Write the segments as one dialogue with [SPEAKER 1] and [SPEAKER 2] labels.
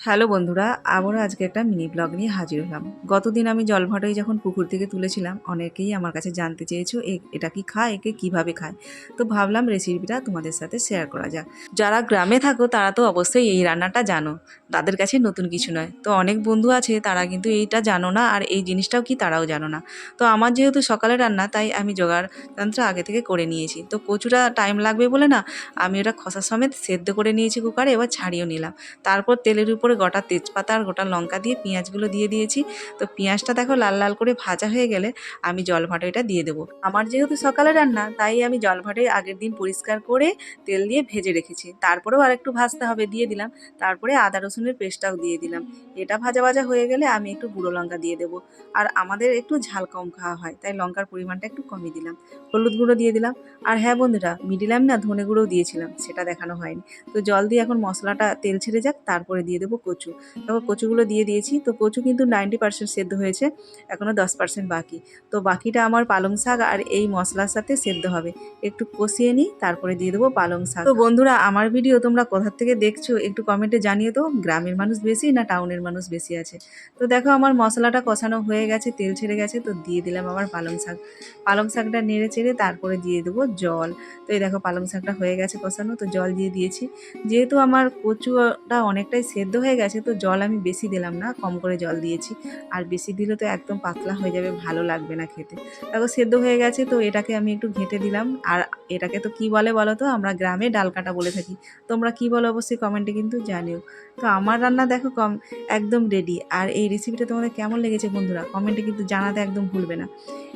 [SPEAKER 1] Hello বন্ধুরা, আবারও আজকে একটা মিনি ব্লগ নিয়ে হাজির হলাম। গতদিন আমি জলভাটাই যখন পুকুর থেকে তুলেছিলাম, অনেকেই আমার কাছে জানতে চেয়েছো এটা কি খায়, একে কীভাবে খায়? তো ভাবলাম রেসিপিটা তোমাদের সাথে শেয়ার করা যাক। যারা গ্রামে থাকো, তারা তো অবশ্যই এই রান্নাটা জানো। তাদের কাছে নতুন কিছু নয়। তো অনেক বন্ধু আছে, তারা কিন্তু এইটা জানো না, আর এই জিনিসটাও কি তারাও জানো না। তো আমার যেহেতু সকালে রান্না, তাই আমি জোগাড় যন্ত্র আগে থেকে করে নিয়েছি। তো কচুটা টাইম লাগবে বলে না, আমি ওটা খসা সমেত সেদ্ধ করে নিয়েছি কুকারে, এবার ছাড়িয়েও নিলাম। তারপর তেলের উপরে গোটা তেজপাতা আর গোটা লঙ্কা দিয়ে পেঁয়াজগুলো দিয়ে দিয়েছি। তো পেঁয়াজটা দেখো লাল লাল করে ভাজা হয়ে গেলে আমি জল ভাটাইটা দিয়ে দেবো। আমার যেহেতু সকালে রান্না, তাই আমি জল ভাটাই আগের দিন পরিষ্কার করে তেল দিয়ে ভেজে রেখেছি। তারপরেও আর একটু ভাজতে হবে দিয়ে দিলাম। তারপরে আদা রসুনের পেস্টটাও দিয়ে দিলাম। এটা ভাজা ভাজা হয়ে গেলে আমি একটু গুঁড়ো লঙ্কা দিয়ে দেবো। আর আমাদের একটু ঝাল কম খাওয়া হয়, তাই লঙ্কার পরিমাণটা একটু কমই দিলাম। হলুদ গুঁড়ো দিয়ে দিলাম। আর হ্যাঁ বন্ধুরা, মিডিলাম না ধনে গুঁড়োও দিয়েছিলাম, সেটা দেখানো হয়নি। তো জল দিয়ে এখন মশলাটা, তেল ছেড়ে যাক, তারপরে দিয়ে দেবো কচু। তারপর কচুগুলো দিয়ে দিয়েছি। তো কচু কিন্তু নাইনটি পার্সেন্ট সেদ্ধ হয়েছে। এখনও দশ পার্সেন্ট বাকি। তো বাকিটা আমার পালং শাক আর এই মশলার সাথে সেদ্ধ হবে। একটু কষিয়ে নিই, তারপরে দিয়ে দেবো পালং শাক। তো বন্ধুরা, আমার ভিডিও তোমরা কোথা থেকে দেখছ একটু কমেন্টে জানিয়ে তো। গ্রামের মানুষ বেশি না টাউনের মানুষ বেশি আছে? তো দেখো, আমার মশলাটা কষানো হয়ে গেছে, তেল ছেড়ে গেছে। তো দিয়ে দিলাম আবার পালং শাক। পালং শাকটা নেড়ে চেড়ে তারপরে দিয়ে দেবো জল। তো এই দেখো, পালং শাকটা হয়ে গেছে কষানো। তো জল দিয়ে দিয়েছি। যেহেতু আমার কচুটা অনেকটাই সেদ্ধ হয়ে গেছে, তো জল আমি বেশি দিলাম না, কম করে জল দিয়েছি। আর বেশি দিলে তো একদম পাতলা হয়ে যাবে, ভালো লাগবে না খেতে। তারপর সেদ্ধ হয়ে গেছে, তো এটাকে আমি একটু ঘেঁটে দিলাম। আর এটাকে তো কি বলে বলো তো? আমরা গ্রামে ডাল কাটা বলে থাকি। তোমরা কি বলো অবশ্যই কমেন্টে কিন্তু জানিও। তো আমার রান্না দেখো কম, একদম রেডি আর এই রেসিপিটা তোমাদের কেমন লেগেছে বন্ধুরা? কমেন্টে কিন্তু জানাতে একদম ভুলবে না।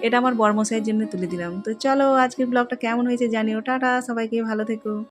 [SPEAKER 1] এটা আমার বর্মশাইয়ের জন্য তুলে দিলাম। তো চলো, আজকের ব্লগটা কেমন হয়েছে জানিও। টাটা, সবাইকে ভালো থেকো।